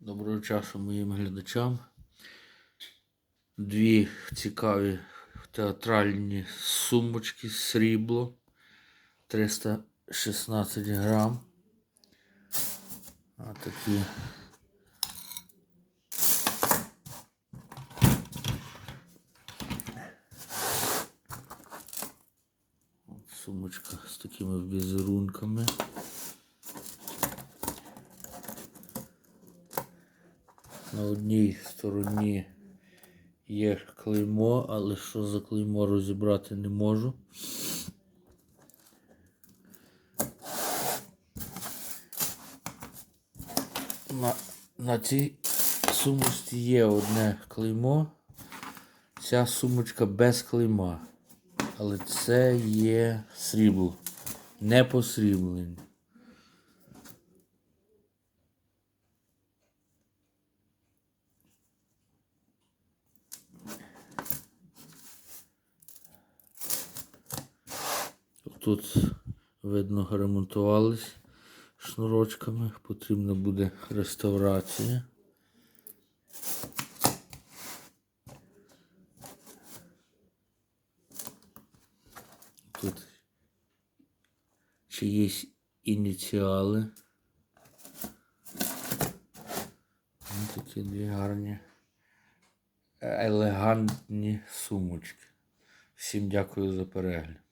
Доброго часу моїм глядачам. Дві цікаві театральні сумочки срібло 316 грам. А такі. Сумочка з такими візерунками. На одній стороні є клеймо, але що за клеймо розібрати не можу. На, на цій сумочці є одне клеймо. Ця сумочка без клейма. Але це є срібло. Не посріблені. Тут видно ремонтувались шнурочками, потрібна буде реставрація. Тут чиїсь ініціали. Ось такі дві гарні елегантні сумочки. Всім дякую за перегляд.